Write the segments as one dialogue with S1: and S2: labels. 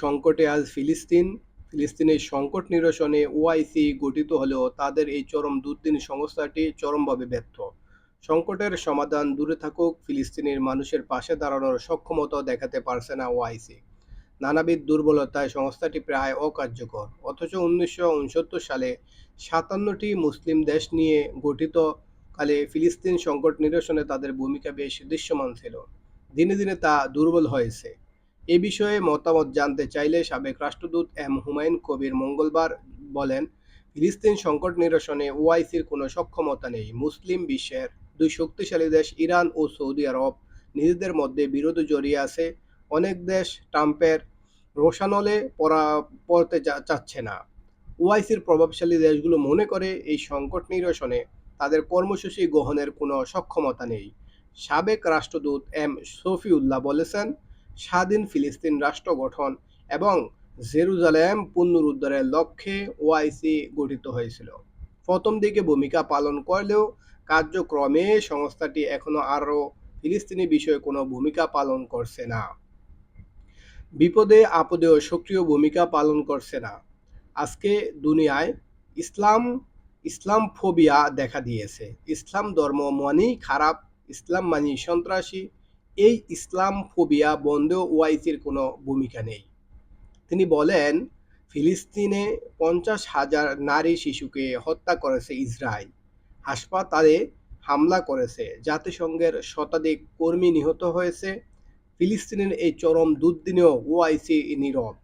S1: সংকটে আজ ফিলিস্তিন। ফিলিস্তিনের সংকট নিরসনে ওআইসি গঠিত হলেও তাদের এই চরম দুর্দিন সংস্থাটি চরমভাবে ব্যর্থ। সংকটের সমাধান দূরে থাকুক, ফিলিস্তিনের মানুষের পাশে দাঁড়ানোর সক্ষমতা দেখাতে পারছে না ওআইসি নানাবিধ দুর্বলতায় সংস্থাটি প্রায় অকার্যকর। অথচ উনিশশো উনসত্তর সালে সাতান্নটি মুসলিম দেশ নিয়ে গঠিত কালে ফিলিস্তিন সংকট নিরসনে তাদের ভূমিকা বেশ দৃশ্যমান ছিল। দিনে দিনে তা দুর্বল হয়েছে। এ বিষয়ে মতামত জানতে চাইলে সাবেক রাষ্ট্রদূত এম হুমায়ুন কবির মঙ্গলবার বলেন, ফিলিস্তিন সংকট নিরসনে ওআইসির কোনো সক্ষমতা নেই। মুসলিম বিশ্বের দুই শক্তিশালী দেশ ইরান ও সৌদি আরব নিজেদের মধ্যে বিরোধ জড়িয়ে আছে। অনেক দেশ ট্রাম্পের রোশানলে পড়া পড়তে চাচ্ছে না। ওআইসির প্রভাবশালী দেশগুলো মনে করে এই সংকট নিরসনে তাদের কর্মসূচি গ্রহণের কোনো সক্ষমতা নেই। সাবেক রাষ্ট্রদূত এম শফিউল্লাহ বলেছেন স্বাধীন ফিলিস্তিন রাষ্ট্র গঠন এবং জেরুজালেম পুনরুদ্ধারের লক্ষ্যে ওআইসি গঠিত হয়েছিল। প্রথম দিকে ভূমিকা পালন করলেও কার্যক্রমে সংস্থাটি এখনও আরও ফিলিস্তিনি বিষয়ে কোনো ভূমিকা পালন করছে না। বিপদে আপদেও সক্রিয় ভূমিকা পালন করছে না। আজকে দুনিয়ায় ইসলাম ইসলাম ফোবিয়া দেখা দিয়েছে। ইসলাম ধর্ম মানেই খারাপ, ইসলাম মানি সন্ত্রাসী এই ইসলাম ফোবিয়া বন্ধেও ওয়াইসির কোনো ভূমিকা নেই। তিনি বলেন, ফিলিস্তিনে পঞ্চাশ হাজার নারী শিশুকে হত্যা করেছে ইসরায়েল। হাসপাতালে হামলা করেছে। জাতিসংঘের শতাধিক কর্মী নিহত হয়েছে। ফিলিস্তিনের এই চরম দুর্দিনেও ওআইসি নীরব।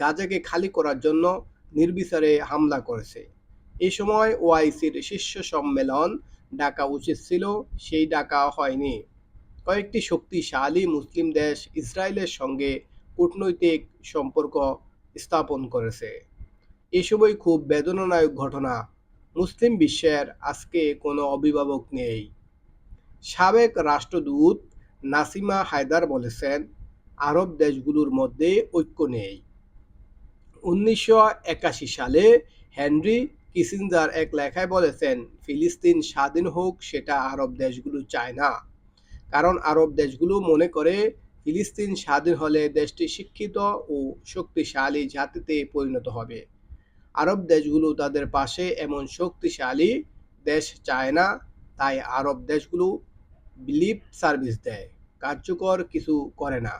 S1: গাজাকে খালি করার জন্য নির্বিচারে হামলা করেছে। এই সময় ওআইসির শীর্ষ সম্মেলন ডাকা উচিত ছিল। সেই ডাকা হয়নি। কয়েকটি শক্তিশালী মুসলিম দেশ ইসরায়েলের সঙ্গে কূটনৈতিক সম্পর্ক স্থাপন করেছে। এসবই খুব বেদনাদায়ক ঘটনা। মুসলিম বিশ্বের আজকে কোনো অভিভাবক নেই। সাবেক রাষ্ট্রদূত নাসিমা হায়দার বলেছেন, আরব দেশগুলোর মধ্যে ঐক্য নেই। উনিশশো একাশি সালে হেনরি কিসিঞ্জার এক লেখায় বলেছেন, ফিলিস্তিন স্বাধীন হোক, সেটা আরব দেশগুলো চায় না। কারণ আরব দেশগুলো মনে করে ফিলিস্তিন স্বাধীন হলে দেশটি শিক্ষিত ও শক্তিশালী জাতিতে পরিণত হবে। আরব দেশগুলো তাদের পাশে এমন শক্তিশালী দেশ চায় না, তাই আরব দেশগুলো লিপ সার্ভিস দেয়, কার্যকর কিছু করে না।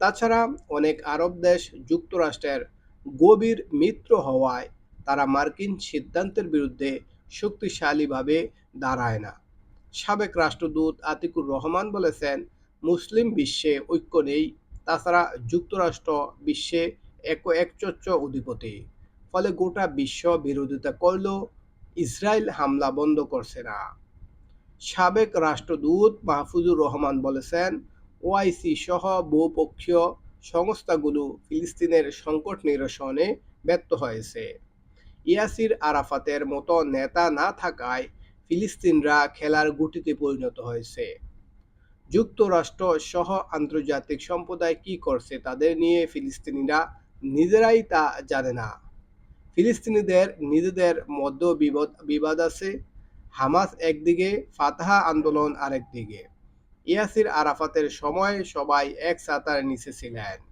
S1: তাছাড়া অনেক আরব দেশ যুক্তরাষ্ট্রের গভীর মিত্র হওয়ায় তারা মার্কিন সিদ্ধান্তের বিরুদ্ধে শক্তিশালীভাবে দাঁড়ায় না। সাবেক রাষ্ট্রদূত আতিকুর রহমান বলেছেন, মুসলিম বিশ্বে ঐক্য নেই, তাছাড়া যুক্তরাষ্ট্র বিশ্বে এক একচচ্চ অধিপতি। ফলে গোটা বিশ্ব বিরোধিতা করলেও ইসরায়েল হামলা বন্ধ করছে না। সাবেক রাষ্ট্রদূত মাহফুজুর রহমান বলেছেন, ওআইসি সহ বহুপক্ষীয় সংস্থাগুলো ফিলিস্তিনের সংকট নিরসনে ব্যর্থ হয়েছে। ইয়াসির আরাফাতের মতো নেতা না থাকায় ফিলিস্তিনরা খেলার গুটিতে পরিণত হয়েছে। যুক্তরাষ্ট্র সহ আন্তর্জাতিক সম্প্রদায় কি করছে তাদের নিয়ে ফিলিস্তিনিরা নিজেরাই তা জানে না। ফিলিস্তিনিদের নিজেদের মধ্যে বিবাদ বিবাদ আছে। হামাস একদিকে, ফাতাহা আন্দোলন আরেকদিকে। ইয়াসির আরাফাতের সময় সবাই এক ছাতার নিচে ছিলেন।